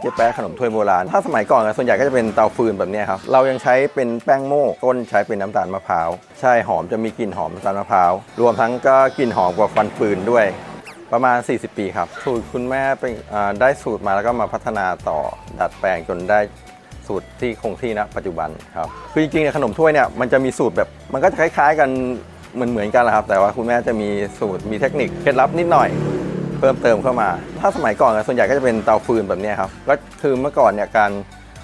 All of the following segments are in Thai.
เจ๊แป๊ะขนมถ้วยโบราณ ถ้าสมัยก่อนอะส่วนใหญ่ก็จะเป็นเตาฟืนแบบนี้ครับ เรายังใช้เป็นแป้งโม่ก้นใช้เป็นน้ำตาลมะพร้าว ใช่หอมจะมีกลิ่นหอมน้ำตาลมะพร้าว รวมทั้งก็กลิ่นหอมกว่าควันฟืนด้วย ประมาณ 40 ปีครับ สูตรคุณแม่เป็นได้สูตรมาแล้วก็มาพัฒนาต่อดัดแปลงจนได้สูตรที่คงที่ณปัจจุบันครับ คือจริงๆเนี่ยขนมถ้วยเนี่ยมันจะมีสูตรแบบมันก็จะคล้าย ๆ กันเหมือนเหมือนๆกันแหละครับ แต่ว่าคุณแม่จะมีสูตรมีเทคนิคเคล็ดลับนิดหน่อย เพิ่มเติมเข้ามา ถ้าสมัยก่อนอะส่วนใหญ่ก็จะเป็นเตาฟืนแบบนี้ครับ ก็คือเมื่อก่อนเนี่ยการ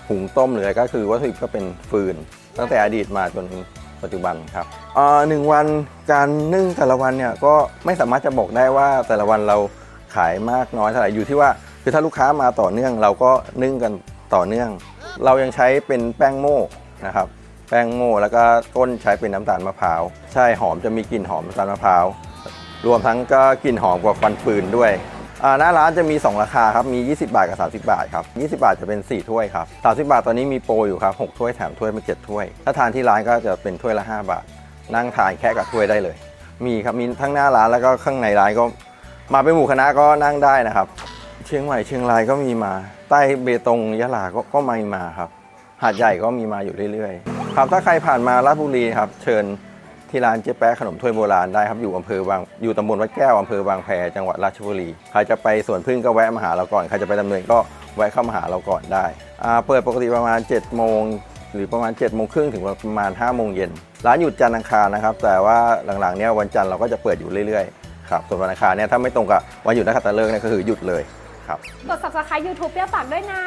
หุงต้มหรืออะไรก็คือวัตถุดิบก็เป็นฟืน ตั้งแต่อดีตมาจนปัจจุบันครับหนึ่งวันการนึ่งแต่ละวันเนี่ยก็ไม่สามารถจะบอกได้ว่าแต่ละวันเราขายมากน้อยเท่าไหร่อยู่ที่ว่า คือถ้าลูกค้ามาต่อเนื่องเราก็นึ่งกันต่อเนื่อง เรายังใช้เป็นแป้งโม่นะครับแป้งโม่แล้วก็ก้นใช้เป็นน้ำตาลมะพร้าวใช่หอมจะมีกลิ่นหอมน้ำตาลมะพร้าว รวมทั้งก็กลิ่นหอมกว่าควันฟืนด้วยหน้าร้านจะมี 2 ราคาครับมี 20 บาทกับ 30 บาทครับ20 บาทจะเป็น 4 ถ้วยครับ30 บาทตอนนี้มีโปรอยู่ครับ6ถ้วยแถมถ้วยเป็น7ถ้วย ถ้าทานที่ร้านก็จะเป็นถ้วยละ 5 บาท นั่งทานแค่กับถ้วยได้เลย มีครับมีทั้งหน้าร้านแล้วก็ข้างในร้านก็มาเป็นหมู่คณะก็นั่งได้นะครับ เชียงใหม่เชียงรายก็มีมา ใต้เบตงยะลาก็ก็มีมาครับ หาดใหญ่ก็มีมาอยู่เรื่อยๆ ครับถ้าใครผ่านมาราชบุรีครับเชิญ ที่ร้านเจ๊แป๊ะขนมถ้วยโบราณได้ครับอยู่อำเภอบางอยู่ตำบลวัดแก้วอำเภอบางแพจังหวัดราชบุรีใครจะไปสวนพึ่งก็แวะมาหาเราก่อนใครจะไปดำเนินก็แวะเข้ามาหาเราก่อนได้เปิดปกติประมาณ 7 โมง หรือประมาณ7จ็ดโมงครึ่งถึงประมาณ 5 โมงเย็นร้านหยุดจันทร์อังคารนะครับ แต่ว่าหลังๆเนี้ยวันจันทร์เราก็จะเปิดอยู่เรื่อยๆครับส่วนวันอังคารเนี่ยถ้าไม่ตรงกับวันหยุดนักขัตฤกษ์เนี่ยก็คือหยุดเลยครับกด subscribe YouTube เปรี้ยวปากด้วยนะ